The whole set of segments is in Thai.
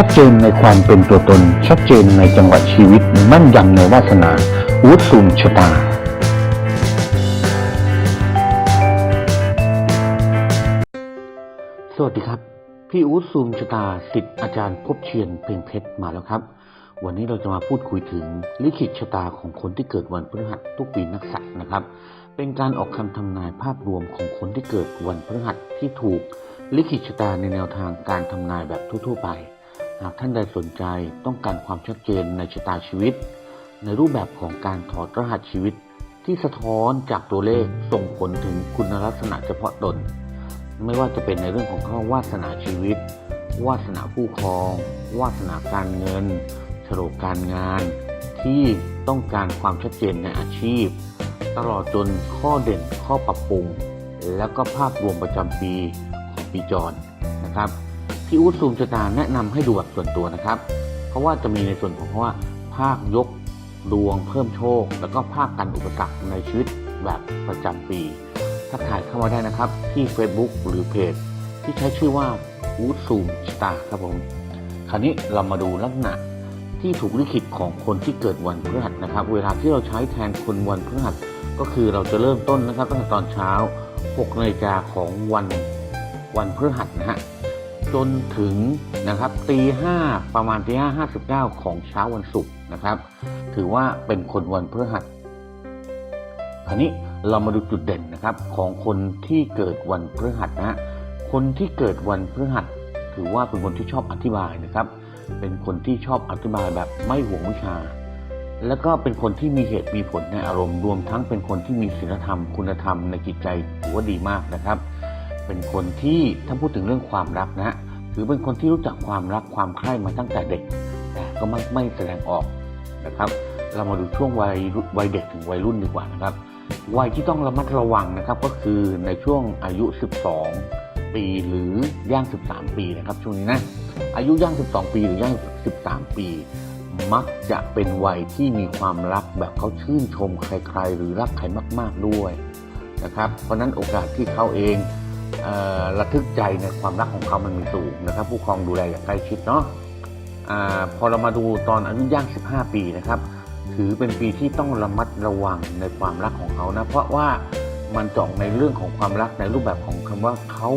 ชัดเจนในความเป็นตัวตน ชัดเจนในจังหวะชีวิต มั่นยำในวาสนาวุฒซูมชะตาสวัสดีครับ พี่อู๊ดซูมชะตาสิทธิ์อาจารย์พบเชียนเพ่งเพชรมาแล้วครับ วันนี้เราจะมาพูดคุยถึงลิขิตชะตาของคนที่เกิดวันพฤหัสทุกปีนักษัตร์นะครับ เป็นการออกคำทำนายภาพรวมของคนที่เกิดวันพฤหัสที่ถูกลิขิตชะตาในแนวทางการทำนายแบบทั่ว ๆ ไป หากท่านใดสนใจต้องการความชัดเจนในชะตาชีวิต ในรูปแบบของการถอดรหัสชีวิตที่สะท้อนจากตัวเลขส่งผลถึงคุณลักษณะเฉพาะตน ไม่ว่าจะเป็นในเรื่องของข้อวาสนาชีวิต วาสนาผู้ครอง วาสนาการเงินโฉลกการงาน ที่ต้องการความชัดเจนในอาชีพ ตลอดจนข้อเด่นข้อปรับปรุง แล้วก็ภาพรวมประจำปีของปีจรนะครับ พี่อู๊ดซูมชะตาแนะนำให้ดูแบบส่วนตัวนะครับ เพราะว่าจะมีในส่วนของว่า ภาคยกดวงเพิ่มโชค แล้วก็ภาคกันอุปสรรคในชีวิตแบบประจำปีทักทายเข้ามาได้นะครับ ที่ Facebook หรือเพจ ที่ใช้ชื่อว่าอู๊ดซูมชะตาครับผมคราวนี้เรามาดูลักษณะที่ถูกลิขิตของคนที่เกิดวันพฤหัสนะครับ เวลาที่เราใช้แทนคนวันพฤหัสก็คือเราจะเริ่มต้นนะครับตั้งแต่ตอนเช้า6นาฬิกาของวันวันพฤหัสนะฮะ จนถึงนะครับตีห้าประมาณตีห้าห้าสิบเก้าของเช้าวันศุกร์นะครับ ถือว่าเป็นคนวันพฤหัสคราวนี้เรามาดูจุดเด่นนะครับของคนที่เกิดวันพฤหัสนะฮะคนที่เกิดวันพฤหัส ถือว่าเป็นคนที่ชอบอธิบายนะครับ เป็นคนที่ชอบอธิบายแบบไม่หวงวิชา แล้วก็เป็นคนที่มีเหตุมีผลในอารมณ์รวมทั้งเป็นคนที่มีศีลธรรมคุณธรรมในจิตใจถือว่าดีมากนะครับ เป็นคนที่ถ้าพูดถึงเรื่องความรักนะฮะถือเป็นคนที่รู้จักความรักความใคร่มาตั้งแต่เด็ก แต่ก็ไม่ไม่แสดงออกนะครับ เรามาดูช่วงวัยวัยเด็กถึงวัยรุ่นดีกว่านะครับ วัยที่ต้องระมัดระวังนะครับ ก็คือในช่วงอายุ 12 ปีหรือย่าง 13 ปีนะครับ ช่วงนี้นะอายุย่าง 12 ปีหรือย่าง 13 ปี มักจะเป็นวัยที่มีความรักแบบเขาชื่นชมใครๆ หรือรักใครมาก ๆด้วยนะครับ เพราะนั้นโอกาสที่เขาเอง ระทึกใจในความรักของเขามันมีสูงนะครับ ผู้ครองดูแลอย่างใกล้ชิดเนาะอาพอเรามาดูตอนอายุย่าง 15 ปีนะครับ ถือเป็นปีที่ต้องระมัดระวังในความรักของเขานะ เพราะว่ามันเจาะในเรื่องของความรักในรูปแบบของคำว่าเขา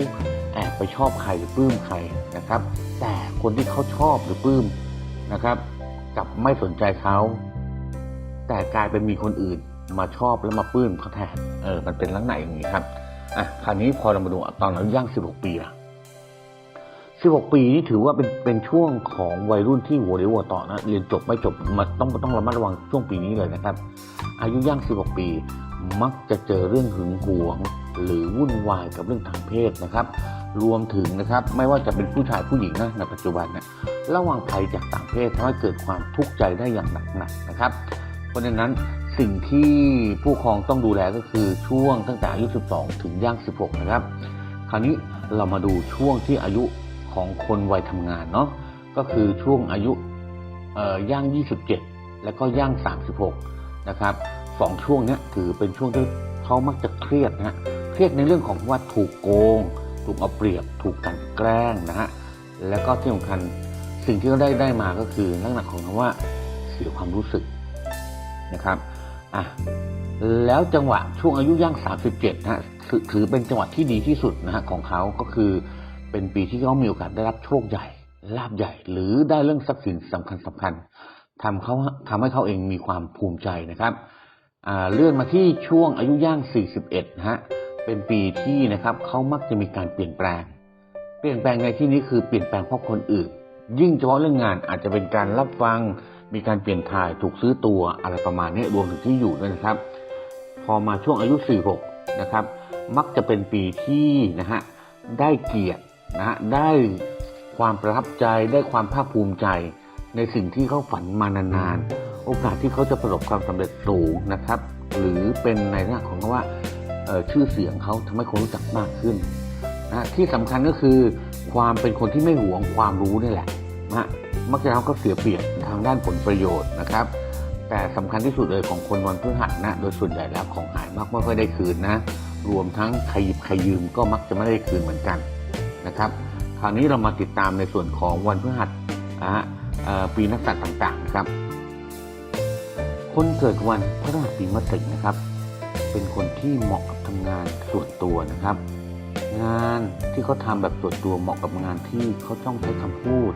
แอบไปชอบใครหรือปลื้มใครนะครับ แต่คนที่เขาชอบหรือปลื้มนะครับกับไม่สนใจเขา แต่กลายเป็นมีคนอื่นมาชอบแล้วมาปลื้มเขาแทนเออมันเป็นลักษณะอย่างนี้ครับ อะคราวนี้พอเรามาดูตอนอายุย่าง16ปีละ16ปีนี่ถือว่าเป็นเป็นช่วงของวัยรุ่นที่หัวเรียวหัวต่อนะเรียนจบไม่จบมาต้องต้องระมัดระวังช่วงปีนี้เลยนะครับ อายุย่าง16ปี มักจะเจอเรื่องหึงหวง หรือวุ่นวายกับเรื่องทางเพศนะครับ รวมถึงนะครับไม่ว่าจะเป็นผู้ชายผู้หญิงนะในปัจจุบันเนี่ยระวังภัยจากต่างเพศทำให้เกิดความทุกข์ใจได้อย่างหนักๆนะครับ เพราะฉะนั้น สิ่งที่ผู้ครองต้องดูแลก็คือช่วงตั้งแต่อายุ 12 ถึงย่าง 16 นะครับ คราวนี้เรามาดูช่วงที่อายุของคนวัยทำงานเนาะก็คือช่วงอายุย่าง 27 แล้วก็ย่าง 36 นะครับสองช่วงนี้ถือเป็นช่วงที่เขามักจะเครียดนะฮะเครียดในเรื่องของว่าถูกโกง ถูกเอาเปรียบ ถูกกันแกล้งนะฮะแล้วก็ที่สำคัญสิ่งที่เขาได้ได้มาก็คือลักษณะของคำว่าเสียความรู้สึกนะครับ อะแล้วจังหวะช่วงอายุย่าง 37นะฮะถือถือเป็นจังหวะที่ดีที่สุดนะฮะของเขาก็คือเป็นปีที่เขามีโอกาสได้รับโชคใหญ่ลาบใหญ่ หรือได้เรื่องทรัพย์สินสำคัญสำคัญทำเขาทำให้เขาเองมีความภูมิใจนะครับอ่าเลื่อนมาที่ช่วงอายุย่าง 41นะฮะเป็นปีที่นะครับเขามักจะมีการเปลี่ยนแปลง เปลี่ยนแปลงในที่นี้คือเปลี่ยนแปลงเพราะคนอื่น ยิ่งเฉพาะเรื่องงานอาจจะเป็นการรับฟัง มีการเปลี่ยนถ่ายถูกซื้อตัวอะไรประมาณนี้รวมถึงที่อยู่ด้วยนะครับ พอมาช่วงอายุ 46 นะครับ มักจะเป็นปีที่นะฮะได้เกียรตินะฮะได้ความประทับใจได้ความภาคภูมิใจ ในสิ่งที่เขาฝันมานานๆ โอกาสที่เขาจะประสบความสำเร็จสูงนะครับ หรือเป็นในลักษณะของว่าชื่อเสียงเขาทำให้คนรู้จักมากขึ้นนะที่สำคัญก็คือความเป็นคนที่ไม่หวงความรู้นี่แหละนะฮะมักจะทำเขาเสียเปรียบ ทางด้านผลประโยชน์นะครับ แต่สำคัญที่สุดเลยของคนวันพฤหัสนะโดยส่วนใหญ่แล้วของหายมักไม่ค่อยได้คืนนะ รวมทั้งใครหยิบใครยืมก็มักจะไม่ได้คืนเหมือนกันนะครับ คราวนี้เรามาติดตามในส่วนของวันพฤหัสนะฮะปีนักษัตริย์ต่างๆนะครับ คนเกิดวันพฤหัสปีมะเสงนะครับ เป็นคนที่เหมาะกับทำงานส่วนตัวนะครับ งานที่เขาทำแบบส่วนตัวเหมาะกับงานที่เขาต้องใช้คำพูด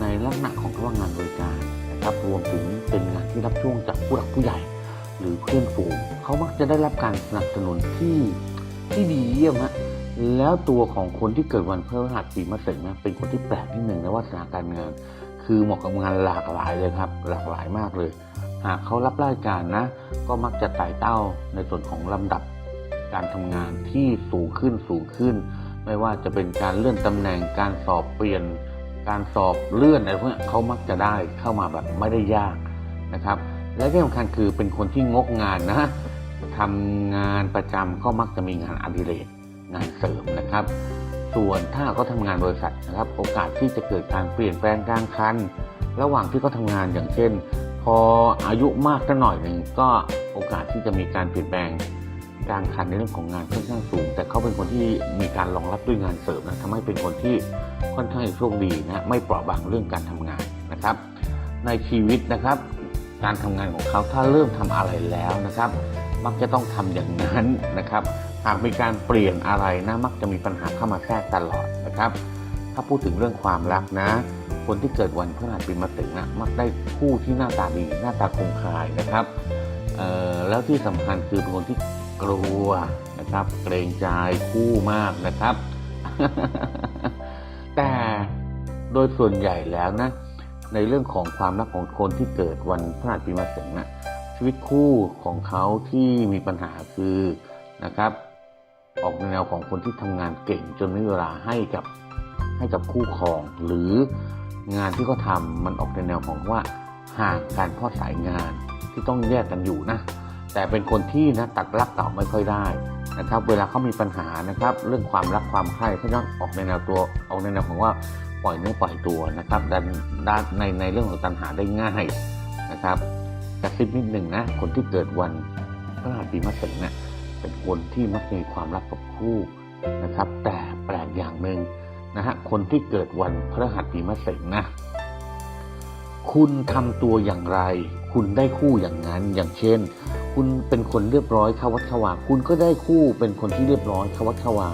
ในลักษณะของคำว่างานบริการนะครับรวมถึงเป็นงานที่รับช่วงจากผู้หลักผู้ใหญ่ หรือเพื่อนฝูงเขามักจะได้รับการสนับสนุนที่ที่ดีเยี่ยมฮะแล้วตัวของคนที่เกิดวันพฤหัสปีมะเสงนะเป็นคนที่แปลกนิดหนึ่งนะว่าสถานการงาน คือเหมาะกับงานหลากหลายเลยครับ หลากหลายมากเลย หากเขารับราชการนะ ก็มักจะไต่เต้าในส่วนของลำดับการทำงานที่สูงขึ้นสูงขึ้น ไม่ว่าจะเป็นการเลื่อนตำแหน่งการสอบเปลี่ยน การสอบเลื่อนอะไรพวกนี้เขามักจะได้เข้ามาแบบไม่ได้ยากนะครับ และที่สำคัญคือเป็นคนที่งกงานนะทำงานประจำก็มักจะมีงานอดิเรกงานเสริมนะครับ ส่วนถ้าเขาทำงานบริษัทนะครับ โอกาสที่จะเกิดการเปลี่ยนแปลงกลางคันระหว่างที่เขาทำงานอย่างเช่น พออายุมากสักหน่อยหนึ่งก็โอกาสที่จะมีการเปลี่ยนแปลงกลางคันในเรื่องของงานค่อนข้างสูง แต่เขาเป็นคนที่มีการรองรับด้วยงานเสริมนะทำให้เป็นคนที่ ค่อนข้างโชคดีนะไม่เปราะบางเรื่องการทำงานนะครับ ในชีวิตนะครับ การทำงานของเขาถ้าเริ่มทำอะไรแล้วนะครับ มักจะต้องทำอย่างนั้นนะครับ หากมีการเปลี่ยนอะไรนะมักจะมีปัญหาเข้ามาแทรกตลอดนะครับ ถ้าพูดถึงเรื่องความรักนะ คนที่เกิดวันพฤหัสปีมะเสงนะมักได้คู่ที่หน้าตาดีหน้าตาคมคายนะครับแล้วที่สำคัญคือเป็นคนที่กลัวนะครับ เกรงใจคู่มากนะครับ โดยส่วนใหญ่แล้วนะ ในเรื่องของความรักของคนที่เกิดวันพฤหัสปีมะเสงนะชีวิตคู่ของเขาที่มีปัญหาคือนะครับออกในแนวของคนที่ทำงานเก่งจนไม่มีเวลาให้กับให้กับคู่ครอง หรืองานที่เขาทำมันออกในแนวของว่าห่างกันเพราะสายงานที่ต้องแยกกันอยู่นะ แต่เป็นคนที่นะตัดรักเก่าไม่ค่อยได้นะครับ เวลาเขามีปัญหานะครับ เรื่องความรักความใคร่เขาจะออกในแนวตัวออกในแนวของว่า ปล่อยเนื้อปล่อยตัวนะครับดันด้านในในเรื่องของตัณหาได้ง่ายนะครับกระซิบนิดหนึ่งนะคนที่เกิดวันพฤหัสปีมะเสงเนี่ยเป็นคนที่มักมีความรักกับคู่นะครับ แต่แปลกอย่างหนึ่งนะฮะคนที่เกิดวันพฤหัสปีมะเสงนะคุณทำตัวอย่างไร คุณได้คู่อย่างนั้นอย่างเช่น คุณเป็นคนเรียบร้อยขวัดเข้าวาคุณก็ได้คู่เป็นคนที่เรียบร้อยขวัดเข้าวา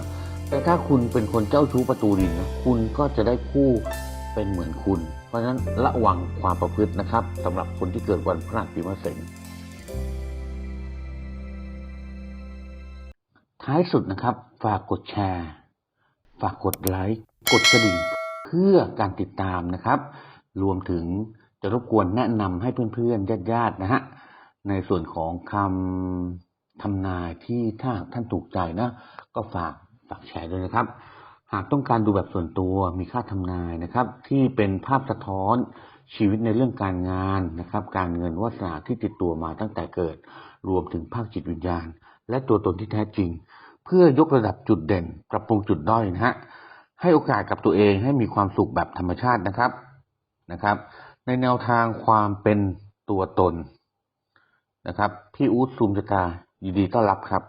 แต่ถ้าคุณเป็นคนเจ้าชู้ประตูดินนะคุณก็จะได้คู่เป็นเหมือนคุณ เพราะฉะนั้นระวังความประพฤตินะครับสำหรับคนที่เกิดวันพฤหัสปีมะเสงท้ายสุดนะครับ ฝากกดแชร์ ฝากกดไลค์กดกระดิ่งเพื่อการติดตามนะครับ รวมถึงจะรบกวนแนะนำให้เพื่อนๆญาติๆนะฮะในส่วนของคำทำนายที่ถ้าท่านถูกใจนะ ก็ฝาก ฝากแชร์ด้วยนะครับ หากต้องการดูแบบส่วนตัวมีค่าทำนายนะครับ ที่เป็นภาพสะท้อนชีวิตในเรื่องการงานนะครับ การเงินวาสนาที่ติดตัวมาตั้งแต่เกิด รวมถึงภาคจิตวิญญาณ และตัวตนที่แท้จริง เพื่อยกระดับจุดเด่น ปรับปรุงจุดด้อยนะฮะให้โอกาสกับตัวเองให้มีความสุขแบบธรรมชาตินะครับนะครับ ในแนวทางความเป็นตัวตนนะครับ พี่อู๊ดซูมจตายินดีต้อนรับครับ